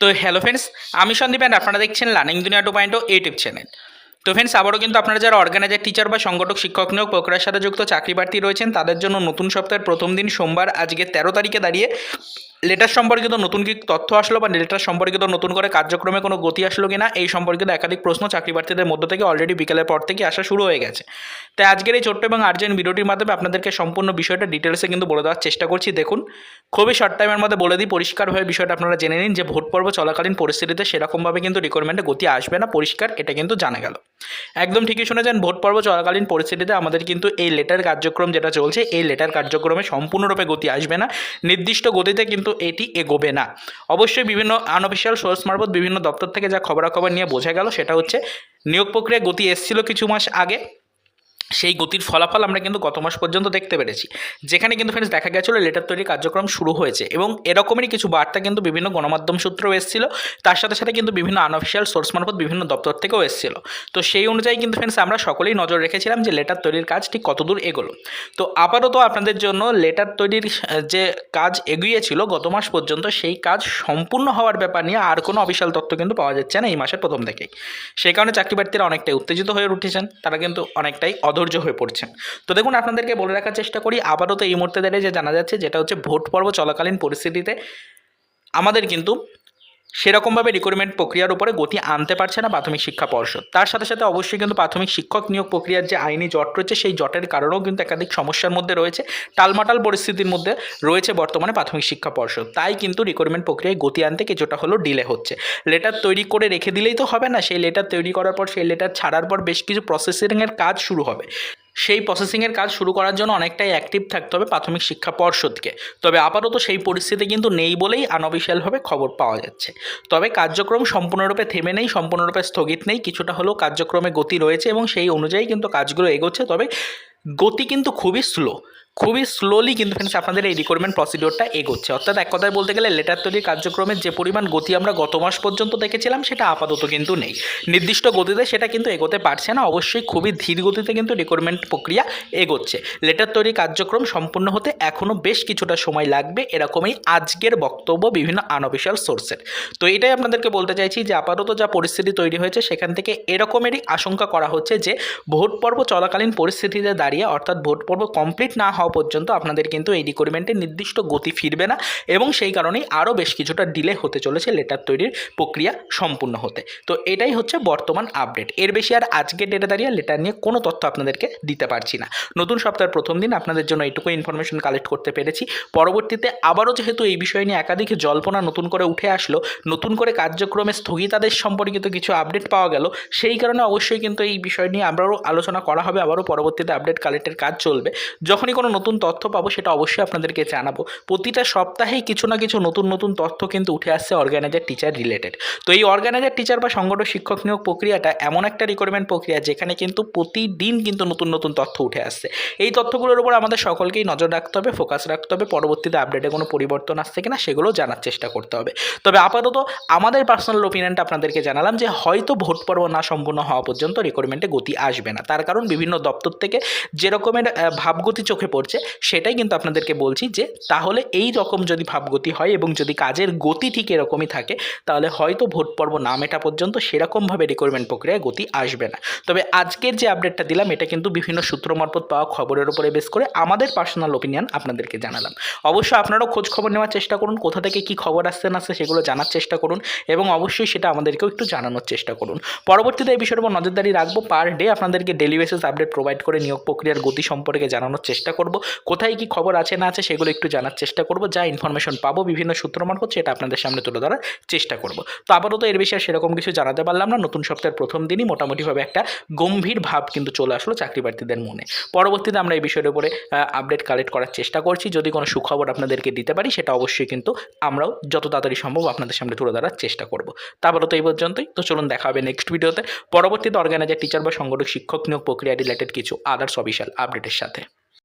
তো hello friends আমি Sandeep and আপনারা দেখছেন learning Duniya two point YouTube channel তো ফ্রেন্ডস আবারও কিন্তু আপনারা যারা অর্গানাইজার টিচার বা সংগঠক, শিক্ষক নিয়োগ প্রক্রিয়ার সাথে যুক্ত চাকরি প্রার্থী রয়েছেন, তাদের জন্য নতুন সপ্তাহের প্রথম দিন সোমবার, আজকে তেরো তারিখে দাঁড়িয়ে লেটার সম্পর্কিত নতুন কি তথ্য আসলো বা লেটার সম্পর্কিত নতুন করে কার্যক্রমে কোনো গতি আসলো কিনা, এই সম্পর্কিত একাধিক প্রশ্ন চাকরি প্রার্থীদের মধ্য থেকে অলরেডি বিকেলের পর থেকে আসা শুরু হয়ে গেছে। তাই আজকের এই ছোট্ট এবং আর্জেন্ট ভিডিওটির মাধ্যমে আপনাদেরকে সম্পূর্ণ বিষয়টা ডিটেলসে কিন্তু বলে দেওয়ার চেষ্টা করছি। দেখুন, খুবই শর্ট টাইমের মধ্যে বলে দিই পরিষ্কারভাবে বিষয়টা আপনারা জেনে নিন যে ভোট পর্ব চলাকালীন পরিস্থিতিতে সেরকমভাবে কিন্তু রিকোয়ারমেন্টে গতি আসবে না, পরিষ্কার এটা কিন্তু জানা গেল। একদম ঠিকই শুনেছেন, ভোট পর্ব চলাকালীন পরিস্থিতিতে আমাদের কিন্তু এই লেটার কার্যক্রম যেটা চলছে, এই লেটার কার্যক্রমে সম্পূর্ণরূপে গতি আসবে না। নির্দিষ্ট গতিতে কিন্তু এটি এগোবে না। অবশ্যই বিভিন্ন আনঅফিসিয়াল সোর্স মারফত বিভিন্ন দপ্তর থেকে যা খবরাখবর নিয়ে বোঝা গেল, সেটা হচ্ছে নিয়োগ প্রক্রিয়া গতি এসেছিল কিছু মাস আগে। সেই গতির ফলাফল আমরা কিন্তু গত মাস পর্যন্ত দেখতে পেরেছি। যেখানে কিন্তু ফ্রেন্ডস দেখা গেছিল লেটার তৈরির কার্যক্রম শুরু হয়েছে এবং এরকমই কিছু বার্তা কিন্তু বিভিন্ন গণমাধ্যম সূত্রেও এসেছিল। তার সাথে সাথে কিন্তু বিভিন্ন আনঅফিসিয়াল সোর্স মারফত বিভিন্ন দপ্তর থেকেও এসেছিল। তো সেই অনুযায়ী কিন্তু ফ্রেন্ডস আমরা সকলেই নজর রেখেছিলাম যে লেটার তৈরির কাজ ঠিক কতদূর এগোলো। তো আপাতত আপনাদের জন্য লেটার তৈরির যে কাজ এগিয়েছিল গত মাস পর্যন্ত সেই কাজ সম্পূর্ণ হওয়ার ব্যাপার নিয়ে আর কোনো অফিসিয়াল তথ্য কিন্তু পাওয়া যাচ্ছে না এই মাসের প্রথম থেকেই। সেই কারণে চাকরি প্রার্থীরা অনেকটাই উত্তেজিত হয়ে উঠেছেন। তারা কিন্তু অনেকটাই অধৈর্য হয়ে পড়ছেন। তো দেখুন, আপনাদেরকে বলে রাখার চেষ্টা করি আবারও তো এই মুহূর্তে দাঁড়িয়ে যে জানা যাচ্ছে, যেটা হচ্ছে ভোট পর্ব চলাকালীন পরিস্থিতিতে আমাদের কিন্তু সেরকমভাবে রিক্রুটমেন্ট প্রক্রিয়ার উপরে গতি আনতে পারছে না প্রাথমিক শিক্ষা পর্ষদ। তার সাথে সাথে অবশ্যই কিন্তু প্রাথমিক শিক্ষক নিয়োগ প্রক্রিয়ার যে আইনি জট রয়েছে, সেই জটের কারণেও কিন্তু একাধিক সমস্যার মধ্যে রয়েছে। টালমাটাল পরিস্থিতির মধ্যে রয়েছে বর্তমানে প্রাথমিক শিক্ষা পর্ষদ। তাই কিন্তু রিক্রুটমেন্ট প্রক্রিয়ায় গতি আনতে কিছুটা হলেও ডিলে হচ্ছে। লেটার তৈরি করে রেখে দিলেই তো হবে না, সেই লেটার তৈরি করার পর, সেই লেটার ছাড়ার পর বেশ কিছু প্রসেসিংয়ের কাজ শুরু হবে। সেই প্রসেসিংয়ের কাজ শুরু করার জন্য অনেকটাই অ্যাক্টিভ থাকতে হবে প্রাথমিক শিক্ষা পর্ষদকে। তবে আপাতত সেই পরিস্থিতি কিন্তু নেই বলেই আনঅফিসিয়ালভাবে খবর পাওয়া যাচ্ছে। তবে কার্যক্রম সম্পূর্ণরূপে থেমে নেই, সম্পূর্ণরূপে স্থগিত নেই, কিছুটা হলেও কার্যক্রমে গতি রয়েছে এবং সেই অনুযায়ী কিন্তু কাজগুলো এগোচ্ছে। তবে গতি কিন্তু খুবই স্লো খুবই স্লোলি কিন্তু ফ্রেন্ডস আপনাদের এই রিক্রুটমেন্ট প্রসিডিওরটা এগোচ্ছে। অর্থাৎ এক কথায় বলতে গেলে লেটার তৈরির কার্যক্রমের যে পরিমাণ গতি আমরা গত মাস পর্যন্ত দেখেছিলাম, সেটা আপাতত কিন্তু নেই। নির্দিষ্ট গতিতে সেটা কিন্তু এগোতে পারছে না, অবশ্যই খুবই ধীর গতিতে কিন্তু রিক্রুটমেন্ট প্রক্রিয়া এগোচ্ছে। লেটার তৈরি কার্যক্রম সম্পূর্ণ হতে এখনও বেশ কিছুটা সময় লাগবে, এরকমই আজকের বক্তব্য বিভিন্ন আনঅফিসিয়াল সোর্সের তো এটাই আপনাদেরকে বলতে চাইছি যে আপাতত যা পরিস্থিতি তৈরি হয়েছে, সেখান থেকে এরকমেরই আশঙ্কা করা হচ্ছে যে ভোট পর্ব চলাকালীন পরিস্থিতিতে দাঁড়িয়ে, অর্থাৎ ভোট পর্ব কমপ্লিট না হওয়া পর্যন্ত আপনাদের কিন্তু এই রিক্রুটমেন্টের নির্দিষ্ট গতি ফিরবে না এবং সেই কারণেই আরও বেশ কিছুটা ডিলে হতে চলেছে লেটার তৈরির প্রক্রিয়া সম্পূর্ণ হতে। তো এটাই হচ্ছে বর্তমান আপডেট এর বেশি আর আজকে ডেটে দাঁড়িয়ে লেটার নিয়ে কোনো তথ্য আপনাদেরকে দিতে পারছি না। নতুন সপ্তাহের প্রথম দিন আপনাদের জন্য এইটুকু ইনফরমেশন কালেক্ট করতে পেরেছি। পরবর্তীতে আবারও যেহেতু এই বিষয় নিয়ে একাধিক জল্পনা নতুন করে উঠে আসলো, নতুন করে কার্যক্রমে স্থগিতাদেশ সম্পর্কিত কিছু আপডেট পাওয়া গেল, সেই কারণে অবশ্যই কিন্তু এই বিষয় নিয়ে আমরাও আলোচনা করা হবে, আবারও পরবর্তীতে আপডেট কালেক্টের কাজ চলবে। যখনই কোনো নতুন তথ্য পাবো, সেটা অবশ্যই আপনাদেরকে জানাব। প্রতিটা সপ্তাহেই কিছু না কিছু নতুন নতুন তথ্য কিন্তু উঠে আসছে অর্গানাইজার টিচার রিলেটেড তো এই অর্গানাইজার টিচার বা সংগঠন শিক্ষক নিয়োগ প্রক্রিয়াটা এমন একটা রিক্রুটমেন্ট প্রক্রিয়া যেখানে কিন্তু প্রতিদিন কিন্তু নতুন নতুন তথ্য উঠে আসছে। এই তথ্যগুলোর উপর আমাদের সকলকেই নজর রাখতে হবে ফোকাস রাখতে হবে, পরবর্তীতে আপডেটে কোনো পরিবর্তন আসছে কিনা সেগুলো জানার চেষ্টা করতে হবে। তবে আপাতত আমাদের পার্সোনাল ওপিনিয়নটা আপনাদেরকে জানালাম যে হয়তো ভোট পর্ব না সম্পূর্ণ হওয়া পর্যন্ত রিক্রুটমেন্টে গতি আসবে না। তার কারণ বিভিন্ন দপ্তর থেকে যেরকমের ভাবগতি চোখে পড়ছে সেটাই কিন্তু আপনাদেরকে বলছি যে তাহলে এই রকম যদি ভাবগতি হয় এবং যদি কাজের গতি ঠিক এরকমই থাকে, তাহলে হয়তো ভোট পর্ব না মেটা পর্যন্ত সেরকমভাবে রিক্রুটমেন্ট প্রক্রিয়ায় গতি আসবে না। তবে আজকের যে আপডেটটা দিলাম, এটা কিন্তু বিভিন্ন সূত্র মারফত পাওয়া খবরের উপরে বেস করে আমাদের পার্সোনাল ওপিনিয়ন আপনাদেরকে জানালাম। অবশ্যই আপনারাও খোঁজ খবর নেওয়ার চেষ্টা করুন, কোথা থেকে কী খবর আসছে না আসছে সেগুলো জানার চেষ্টা করুন এবং অবশ্যই সেটা আমাদেরকেও একটু জানানোর চেষ্টা করুন। পরবর্তীতে এই বিষয়ের উপর নজরদারি রাখব পার ডে আপনাদেরকে ডেলি বেসিস আপডেট প্রোভাইড করে নিয়োগ প্রক্রিয়ার গতি সম্পর্কে জানানোর চেষ্টা করব। কোথায় কি খবর আছে, না আছে, সেগুলো একটু জানার চেষ্টা করব। যা ইনফরমেশন পাবো, বিভিন্ন সূত্র মারফত সেটা আপনাদের সামনে তুলে ধরার চেষ্টা করব। তো আপাতত এর বিষয়ে সেরকম কিছু জানাতে পারলাম না। নতুন সপ্তাহের প্রথম দিনই মোটামুটিভাবে একটা গম্ভীর ভাব কিন্তু চলে আসলো চাকরি প্রার্থীদের মনে। পরবর্তীতে আমরা এই বিষয়ের উপরে আপডেট কালেক্ট করার চেষ্টা করছি। যদি কোনো সুখবর আপনাদেরকে দিতে পারি, সেটা অবশ্যই কিন্তু আমরাও যত তাড়াতাড়ি সম্ভব আপনাদের সামনে তুলে ধরার চেষ্টা করব। তারপরে তো এই পর্যন্তই। তো চলুন দেখা হবে নেক্সট ভিডিওতে পরবর্তীতে অর্গানাইজার টিচার বা সংগঠক শিক্ষক নিয়োগ প্রক্রিয়া রিলেটেড কিছু আদার্স অফিসিয়াল আপডেটের সাথে।